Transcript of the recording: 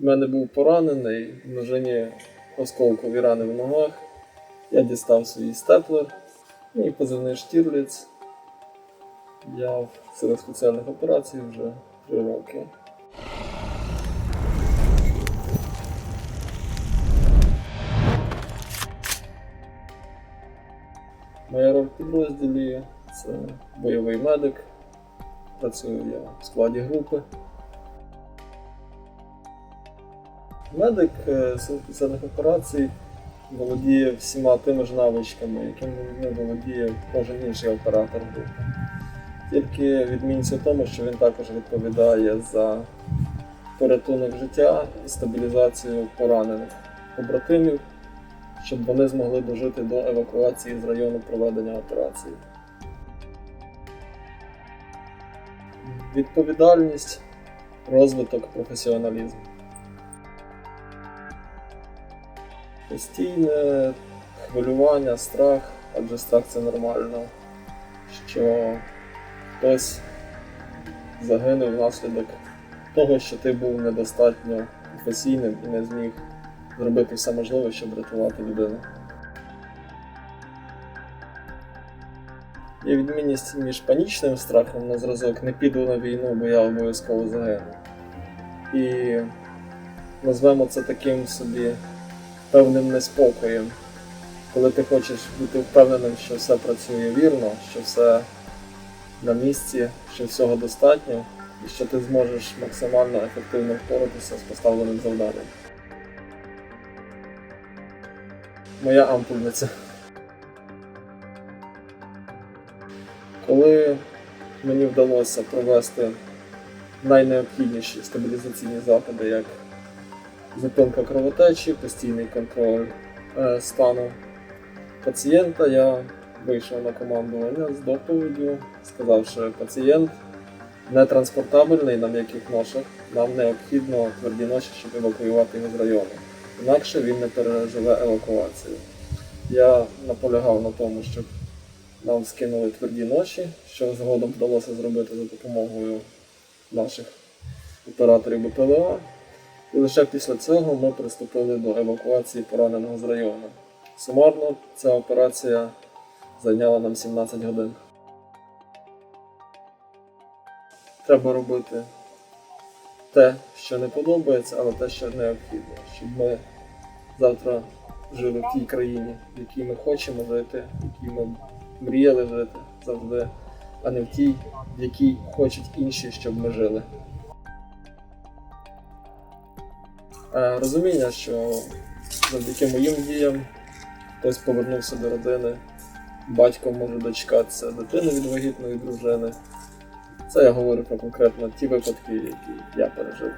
в мене був поранений, в множині осколкові рани в ногах. Я дістав свій степлер, мій позивний Штірліц. Я в силах спеціальних операцій вже три роки. Моя роль в підрозділі це бойовий медик. Працюю я в складі групи. Медик спеціальних операцій володіє всіма тими ж навичками, якими володіє кожен інший оператор групи. Тільки відмінність у тому, що він також відповідає за порятунок життя і стабілізацію поранених побратимів, щоб вони змогли дожити до евакуації з району проведення операції. Відповідальність, розвиток, професіоналізм. Постійне хвилювання, страх, адже страх це нормально, що хтось загинув внаслідок того, що ти був недостатньо професійним і не зміг зробити все можливе, щоб врятувати людину. Є відмінність між панічним страхом на зразок не піду на війну, бо я обов'язково загину. І назвемо це таким собі певним неспокоєм, коли ти хочеш бути впевненим, що все працює вірно, що все на місці, що всього достатньо, і що ти зможеш максимально ефективно впоратися з поставленим завданням. Моя ампульниця. Коли мені вдалося провести найнеобхідніші стабілізаційні заходи, як зупинка кровотечі, постійний контроль е, стану пацієнта, я вийшов на командування з доповіддю, сказав, що пацієнт не транспортабельний на м'яких ношах, нам необхідно тверді ноші, щоб евакуювати його з району. Інакше він не переживе евакуацію. Я наполягав на тому, щоб нам скинули тверді ноші, що згодом вдалося зробити за допомогою наших операторів БПЛА. І лише після цього ми приступили до евакуації пораненого з району. Сумарно ця операція зайняла нам 17 годин. Треба робити те, що не подобається, але те, що необхідно, щоб ми завтра жили в тій країні, в якій ми хочемо жити, в якій ми мріяли жити завжди, а не в тій, в якій хочуть інші, щоб ми жили. Розуміння, що завдяки моїм діям хтось повернувся до родини, батько може дочекатися дитини від вагітної дружини. Це я говорю про конкретно ті випадки, які я пережив.